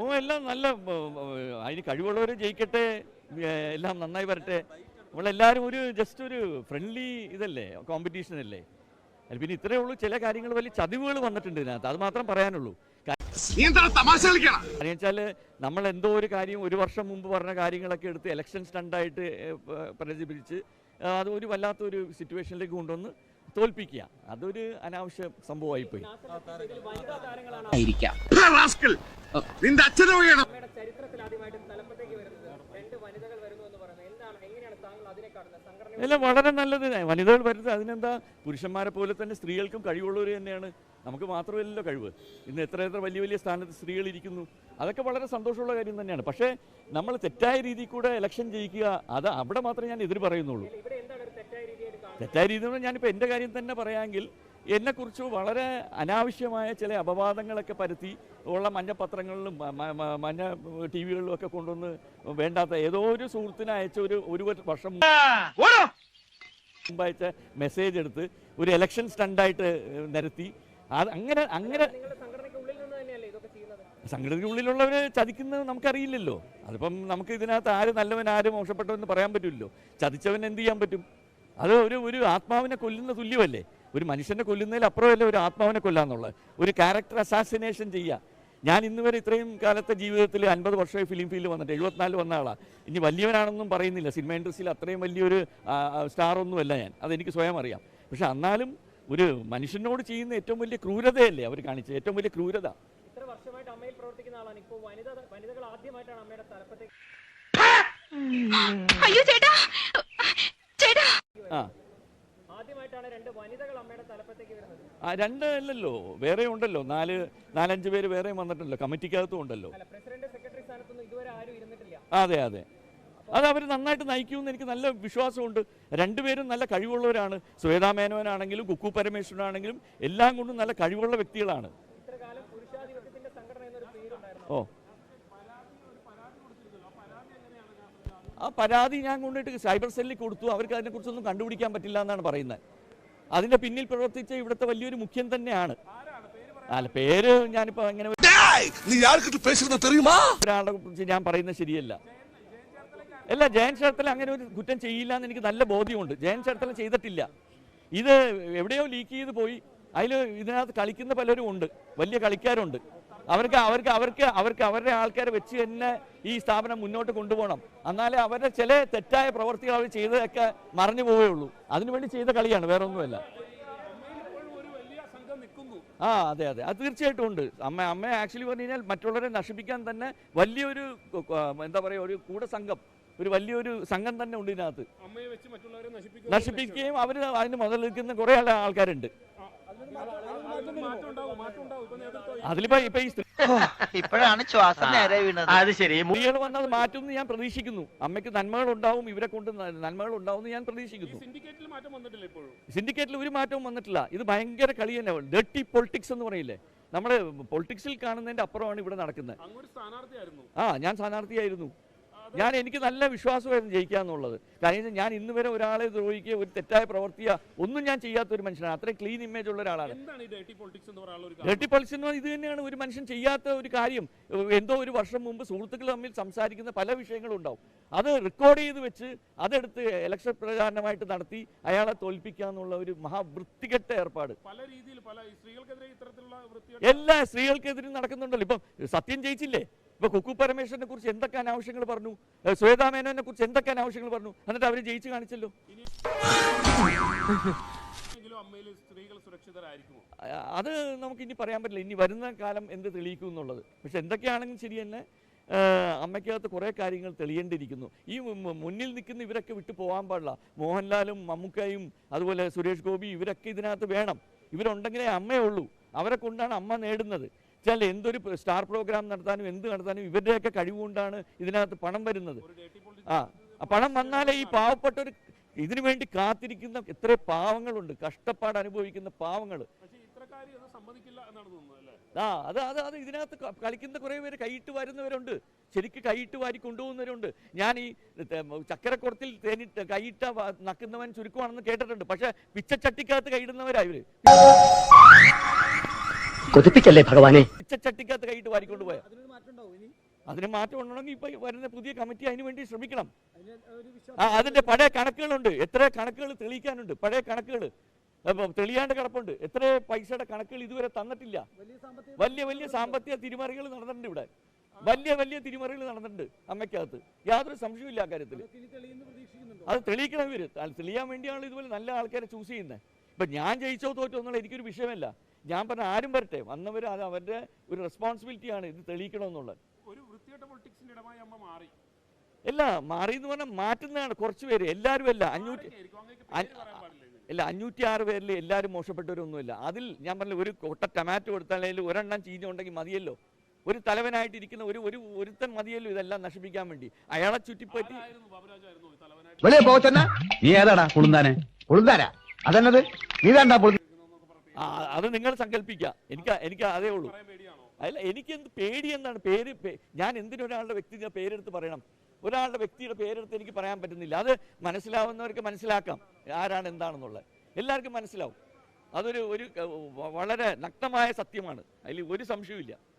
ഓ എല്ലാം നല്ല അതിന് കഴിവുള്ളവർ ജയിക്കട്ടെ എല്ലാം നന്നായി വരട്ടെ. നമ്മളെല്ലാവരും ഒരു ജസ്റ്റ് ഒരു ഫ്രണ്ട്ലി ഇതല്ലേ കോമ്പറ്റീഷൻ അല്ലേ? പിന്നെ ഇത്രയേ ഉള്ളൂ ചില കാര്യങ്ങൾ വലിയ ചതിവുകൾ വന്നിട്ടുണ്ട് ഇതിനകത്ത്. അത് മാത്രം പറയാനുള്ളൂ. കാരണം വെച്ചാൽ നമ്മൾ എന്തോ ഒരു കാര്യം ഒരു വർഷം മുമ്പ് പറഞ്ഞ കാര്യങ്ങളൊക്കെ എടുത്ത് ഇലക്ഷൻ സ്റ്റണ്ടായിട്ട് പ്രചരിപ്പിച്ച് അത് ഒരു വല്ലാത്തൊരു സിറ്റുവേഷനിലേക്ക് കൊണ്ടുവന്ന് തോൽപ്പിക്കുക. അതൊരു അനാവശ്യ സംഭവമായി പോയി അല്ല നിന്റെ അച്ഛനെ പോയണം അമ്മയുടെ ചരിത്രത്തിൽ ആദ്യമായിട്ട് തലപ്പത്തേക്ക് വരുന്നത് രണ്ട് വനിതകൾ വരുന്നു എന്ന് പറയുന്നത് എന്താണ്? എങ്ങനെയാണ് താങ്കൾ അതിനെ കാണുന്നത്? സംഘടന എല്ലാം വളരെ നല്ലത്. വനിതകൾ വരുന്നത് അതിനെന്താ? പുരുഷന്മാരെ പോലെ തന്നെ സ്ത്രീകൾക്കും കഴിവുള്ളവർ തന്നെയാണ്. നമുക്ക് മാത്രമല്ലല്ലോ കഴിവ്. ഇന്ന് എത്ര എത്ര വലിയ വലിയ സ്ഥാനത്ത് സ്ത്രീകൾ ഇരിക്കുന്നു. അതൊക്കെ വളരെ സന്തോഷമുള്ള കാര്യം തന്നെയാണ്. പക്ഷേ നമ്മൾ തെറ്റായ രീതിയിൽ കൂടെ ഇലക്ഷൻ ജയിക്കുക അത് അവിടെ മാത്രമേ ഞാൻ എതിർ പറയുന്നുള്ളൂ ഇവിടെ എന്താണ് ഒരു തെറ്റായ രീതിയായിട്ട് കാണുന്നത് തെറ്റായ രീതി എന്ന് പറഞ്ഞാൽ ഞാനിപ്പോൾ എന്റെ കാര്യം തന്നെ പറയാമെങ്കിൽ എന്നെക്കുറിച്ച് വളരെ അനാവശ്യമായ ചില അപവാദങ്ങളൊക്കെ പരത്തി ഉള്ള മഞ്ഞപത്രങ്ങളിലും മഞ്ഞ ടി വികളിലും ഒക്കെ കൊണ്ടുവന്ന് വേണ്ടാത്ത ഏതോ ഒരു സുഹൃത്തിന് അയച്ച ഒരു ഒരു വർഷം മുമ്പ് അയച്ച മെസ്സേജ് എടുത്ത് ഒരു ഇലക്ഷൻ സ്റ്റണ്ടായിട്ട് നിരത്തി. അത് അങ്ങനെ അങ്ങനെ നിങ്ങളുടെ സംഘടനയ്ക്ക് ഉള്ളിൽ ഇതൊക്കെ ചെയ്യുന്നത്? സംഘടനയ്ക്കുള്ളിലുള്ളവർ ചതിക്കുന്നത് നമുക്കറിയില്ലല്ലോ. അതിപ്പം നമുക്ക് ഇതിനകത്ത് ആര് നല്ലവൻ ആര് മോശപ്പെട്ടവൻ പറയാൻ പറ്റില്ലല്ലോ ചതിച്ചവൻ എന്ത് ചെയ്യാൻ പറ്റും? അത് ഒരു ഒരു ആത്മാവിനെ കൊല്ലുന്ന തുല്യമല്ലേ? ഒരു മനുഷ്യനെ കൊല്ലുന്നതിൽ അപ്പുറമല്ലേ ഒരു ആത്മാവിനെ കൊല്ലാന്നുള്ളത് ഒരു ക്യാരക്ടർ അസാസിനേഷൻ ചെയ്യുക ഞാൻ ഇന്ന് വരെ ഇത്രയും കാലത്തെ ജീവിതത്തിൽ അൻപത് വർഷമായി ഫിലിം ഫീൽഡ് വന്നിട്ട് എഴുപത്തിനാല് വന്ന ആളാണ് ഇനി വലിയവനാണെന്നും പറയുന്നില്ല. സിനിമ ഇൻഡസ്ട്രിയിൽ അത്രയും വലിയൊരു സ്റ്റാർ ഒന്നുമല്ല ഞാൻ. അതെനിക്ക് സ്വയം അറിയാം. പക്ഷെ എന്നാലും ഒരു മനുഷ്യനോട് ചെയ്യുന്ന ഏറ്റവും വലിയ ക്രൂരതയല്ലേ അവർ കാണിച്ചത്? ഏറ്റവും വലിയ ക്രൂരത. ഇത്ര വർഷമായിട്ട് അമ്മയിൽ പ്രവർത്തിക്കുന്ന ആളാണ്. ഇപ്പോൾ വനിതകൾ ആദ്യമായിട്ടാണ് അമ്മയുടെ തലപ്പത്തേക്ക് അയ്യോ ചേട്ടാ ചേട്ടാ ആ ആദ്യമായിട്ടാണ് രണ്ട് വനിതകൾ അമ്മയുടെ തലപ്പത്തേക്ക് വരുന്നത് ആ രണ്ട് അല്ലല്ലോ. വേറെ ഉണ്ടല്ലോ. നാല് നാലഞ്ച് പേര് വേറെയും വന്നിട്ടുണ്ടല്ലോ. കമ്മിറ്റിക്കകത്തും ഉണ്ടല്ലോ. അതെ അതെ. അത് അവർ നന്നായിട്ട് നയിക്കുമെന്ന് എനിക്ക് നല്ല വിശ്വാസമുണ്ട്. രണ്ടുപേരും നല്ല കഴിവുള്ളവരാണ്. ശ്വേതാ മേനോനാണെങ്കിലും കുക്കു പരമേശ്വരനാണെങ്കിലും എല്ലാം കൊണ്ടും നല്ല കഴിവുള്ള വ്യക്തികളാണ്. ഓ. ആ പരാതി ഞാൻ കൊണ്ടിട്ട് സൈബർ സെല്ലിൽ കൊടുത്തു. അവർക്ക് അതിനെക്കുറിച്ചൊന്നും കണ്ടുപിടിക്കാൻ പറ്റില്ല എന്നാണ് പറയുന്നത്. അതിന്റെ പിന്നിൽ പ്രവർത്തിച്ച ഇവിടുത്തെ വലിയൊരു മുഖ്യൻ തന്നെയാണ്. അല്ല പേര് ഞാനിപ്പോ അങ്ങനെ കുറിച്ച് ഞാൻ പറയുന്നത് ശരിയല്ല. അല്ല ജയൻ ചേർത്തല അങ്ങനെ ഒരു കുറ്റം ചെയ്യില്ല എന്ന് എനിക്ക് നല്ല ബോധ്യമുണ്ട്. ജയൻ ചേർത്തല ചെയ്തിട്ടില്ല. ഇത് എവിടെയോ ലീക്ക് ചെയ്ത് പോയി. അതിൽ ഇതിനകത്ത് കളിക്കുന്ന പലരും ഉണ്ട്. വലിയ കളിക്കാരുണ്ട്. അവർക്ക് അവർക്ക് അവർക്ക് അവർക്ക് അവരുടെ ആൾക്കാരെ വെച്ച് തന്നെ ഈ സ്ഥാപനം മുന്നോട്ട് കൊണ്ടുപോകണം. എന്നാലേ അവരുടെ ചില തെറ്റായ പ്രവർത്തികൾ അവർ ചെയ്തതൊക്കെ മറഞ്ഞു പോവുകയുള്ളൂ അതിനുവേണ്ടി ചെയ്ത കളിയാണ് വേറെ ഒന്നുമല്ല ആ അതെ അതെ. അത് തീർച്ചയായിട്ടും ഉണ്ട്. അമ്മ അമ്മ ആക്ച്വലി പറഞ്ഞു കഴിഞ്ഞാൽ മറ്റുള്ളവരെ നശിപ്പിക്കാൻ തന്നെ വലിയൊരു എന്താ പറയുക ഒരു കൂടെ സംഘം ഒരു വലിയൊരു സംഘം തന്നെ ഉണ്ട് ഇതിനകത്ത്. നശിപ്പിക്കുകയും അവർ അതിന് മുതലെടുക്കുന്ന കുറേ ആൾ ആൾക്കാരുണ്ട്. അതിലിപ്പോ ഇപ്പൊ ഈ സ്ത്രീ- ഇപ്പോഴാണ് ശ്വാസം നേരെ വീണത്. അത് ശരി. സ്ത്രീകൾ വന്നത് മാറ്റും ഞാൻ പ്രതീക്ഷിക്കുന്നു. അമ്മയ്ക്ക് നന്മകൾ ഉണ്ടാവും ഇവരെ കൊണ്ട് ന- നന്മകൾ ഉണ്ടാവും ഞാൻ പ്രതീക്ഷിക്കുന്നു. സിൻഡിക്കേറ്റിൽ മാറ്റം വന്നിട്ടില്ല ഇപ്പോഴും സിൻഡിക്കേറ്റിൽ ഒരു മാറ്റവും വന്നിട്ടില്ല. ഇത് ഭയങ്കര കളി തന്നെ. ഡെട്ടി പൊളിറ്റിക്സ് എന്ന് പറയില്ലേ? നമ്മുടെ പൊളിറ്റിക്സിൽ കാണുന്നതിന്റെ അപ്പുറമാണ് ഇവിടെ നടക്കുന്നത്. അങ്ങൊരു സ്ഥാനാർത്ഥിയായിരുന്നു. ആ ഞാൻ സ്ഥാനാർത്ഥിയായിരുന്നു. ഞാൻ എനിക്ക് നല്ല വിശ്വാസമായിരുന്നു ജയിക്കാന്നുള്ളത് കാര്യം ഞാൻ ഇന്ന് വരെ ഒരാളെ ദ്രോഹിക്കുക ഒരു തെറ്റായ പ്രവർത്തിയ ഒന്നും ഞാൻ ചെയ്യാത്ത ഒരു മനുഷ്യനാണ്. അത്രയും ക്ലീൻ ഇമേജ് ഉള്ള ഒരാളാണ്. ഡേട്ടി പൊളിറ്റിക്സ് എന്ന് പറഞ്ഞാൽ ഇത് തന്നെയാണ് ഒരു മനുഷ്യൻ ചെയ്യാത്ത ഒരു കാര്യം. എന്തോ ഒരു വർഷം മുമ്പ് സുഹൃത്തുക്കൾ തമ്മിൽ സംസാരിക്കുന്ന പല വിഷയങ്ങളും ഉണ്ടാവും. അത് റെക്കോർഡ് ചെയ്ത് വെച്ച് അതെടുത്ത് ഇലക്ഷൻ പ്രചാരണമായിട്ട് നടത്തി അയാളെ തോൽപ്പിക്കുക എന്നുള്ള ഒരു മഹാവൃത്തികെട്ട ഏർപ്പാട്. പല രീതിയിൽ പല സ്ത്രീകൾക്കെതിരെ ഇത്തരത്തിലുള്ള എല്ലാ സ്ത്രീകൾക്കെതിരെ നടക്കുന്നുണ്ടല്ലോ. ഇപ്പം സത്യം ജയിച്ചില്ലേ? ഇപ്പൊ കുക്കു പരമേശ്വരനെ കുറിച്ച് എന്തൊക്കെ അനാവശ്യങ്ങൾ പറഞ്ഞു? ശ്വേതാ മേനോനെ കുറിച്ച് എന്തൊക്കെ അനാവശ്യങ്ങൾ പറഞ്ഞു? എന്നിട്ട് അവർ ജയിച്ചു കാണിച്ചല്ലോ. അത് നമുക്ക് ഇനി പറയാൻ പറ്റില്ല. ഇനി വരുന്ന കാലം എന്ത് തെളിയിക്കും എന്നുള്ളത്. പക്ഷെ എന്തൊക്കെയാണെങ്കിലും ശരി തന്നെ അമ്മയ്ക്കകത്ത് കുറേ കാര്യങ്ങൾ തെളിയേണ്ടിയിരിക്കുന്നു. ഈ മുന്നിൽ നിൽക്കുന്ന ഇവരൊക്കെ വിട്ടു പോകാൻ പാടില്ല. മോഹൻലാലും മമ്മൂക്കയും അതുപോലെ സുരേഷ് ഗോപി ഇവരൊക്കെ ഇതിനകത്ത് വേണം. ഇവരുണ്ടെങ്കിലേ അമ്മയേ ഉള്ളൂ. അവരെ കൊണ്ടാണ് അമ്മ നേടുന്നത്. വെച്ചാൽ എന്തൊരു സ്റ്റാർ പ്രോഗ്രാം നടത്താനും എന്ത് നടത്താനും ഇവരുടെയൊക്കെ കഴിവുകൊണ്ടാണ് ഇതിനകത്ത് പണം വരുന്നത്. ആ പണം വന്നാലേ ഈ പാവപ്പെട്ട ഒരു ഇതിനു വേണ്ടി കാത്തിരിക്കുന്ന എത്ര പാവങ്ങളുണ്ട്. കഷ്ടപ്പാട് അനുഭവിക്കുന്ന പാവങ്ങൾ ആ അത് അത് അത് ഇതിനകത്ത് കളിക്കുന്ന കുറേ പേര് കൈയിട്ട് വരുന്നവരുണ്ട്. ശരിക്ക് കൈയിട്ട് വാരി കൊണ്ടുപോകുന്നവരുണ്ട്. ഞാൻ ഈ ചക്കരക്കുറത്തിൽ തേനിട്ട് കൈയിട്ട നക്കുന്നവൻ ചുരുക്കമാണെന്ന് കേട്ടിട്ടുണ്ട്. പക്ഷെ പിച്ചച്ചട്ടിക്കകത്ത് കൈയിടുന്നവരാ ഇവർ. കൊതിപ്പിച്ചല്ലേ ഭഗവാനെ? ചട്ടിക്കകത്ത് കൈയിട്ട് വാരിക്കൊണ്ട് പോയ. അതിന് മാറ്റം ഉണ്ടെങ്കിൽ ഇപ്പൊ വരുന്ന പുതിയ കമ്മിറ്റി അതിനു വേണ്ടി ശ്രമിക്കണം. ആ അതിന്റെ പഴയ കണക്കുകളുണ്ട്. എത്ര കണക്കുകൾ തെളിയിക്കാനുണ്ട്. പഴയ കണക്കുകൾ. തെളിയാണ്ട് കിടപ്പുണ്ട്. എത്ര പൈസയുടെ കണക്കുകൾ ഇതുവരെ തന്നിട്ടില്ല. വലിയ വലിയ സാമ്പത്തിക തിരിമറികൾ നടന്നിട്ടുണ്ട് ഇവിടെ. വലിയ വലിയ തിരിമറികൾ നടന്നിട്ടുണ്ട് അമ്മയ്ക്കകത്ത്. യാതൊരു സംശയമില്ല ആ കാര്യത്തിൽ. അത് തെളിയിക്കണം ഇവർ. തെളിയാൻ വേണ്ടിയാണ് ഇതുപോലെ നല്ല ആൾക്കാരെ ചൂസ് ചെയ്യുന്നത്. ഇപ്പൊ ഞാൻ ജയിച്ചോ തോറ്റോ എന്നുള്ള എനിക്കൊരു വിഷയമല്ല. ഞാൻ പറഞ്ഞ ആരും വരട്ടെ. വന്നവർ അത് അവരുടെ ഒരു റെസ്പോൺസിബിലിറ്റിയാണ് ഇത് തെളിയിക്കണമെന്നുള്ളത്. ഒരു വൃത്തികെട്ട പൊളിറ്റിക്സിന്റെ ഇടമായി അമ്മ മാറി. അല്ല മാറി എന്ന് പറഞ്ഞാൽ മാറ്റുന്നതാണ് കുറച്ച് പേര്. എല്ലാവരും അല്ല അഞ്ഞൂറ്റി അല്ല അഞ്ഞൂറ്റി ആറ് പേരിൽ എല്ലാവരും മോശപ്പെട്ടവരൊന്നുമില്ല. അതിൽ ഞാൻ പറഞ്ഞ ഒരു കൊട്ട ടൊമാറ്റോ കൊടുത്താലും ഒരെണ്ണം ചീഞ്ഞുണ്ടെങ്കിൽ മതിയല്ലോ. ഒരു തലവനായിട്ടിരിക്കുന്ന ഒരു ഒരു ഒരുത്തൻ മതിയല്ലോ ഇതെല്ലാം നശിപ്പിക്കാൻ വേണ്ടി. അയാളെ ചുറ്റിപ്പറ്റി നീ ഏതാടാ കുളുന്താനെ? കുളുന്താരാ? അതെന്നത്? നീ വേണ്ട ആ, അത് നിങ്ങൾ സങ്കല്പിക്കുക. എനിക്ക് എനിക്ക് അതേ ഉള്ളൂ. അല്ല എനിക്ക് എന്ത് പേടി എന്നാണ്? പേര് ഞാൻ എന്തിനു ഒരാളുടെ വ്യക്തി പേരെടുത്ത് പറയണം? ഒരാളുടെ വ്യക്തിയുടെ പേരെടുത്ത് എനിക്ക് പറയാൻ പറ്റുന്നില്ല. അത് മനസ്സിലാവുന്നവർക്ക് മനസ്സിലാക്കാം. ആരാണ് എന്താണെന്നുള്ളത്. എല്ലാവർക്കും മനസ്സിലാവും. അതൊരു ഒരു വളരെ നഗ്നമായ സത്യമാണ്. അതിൽ ഒരു സംശയവുമില്ല. ആ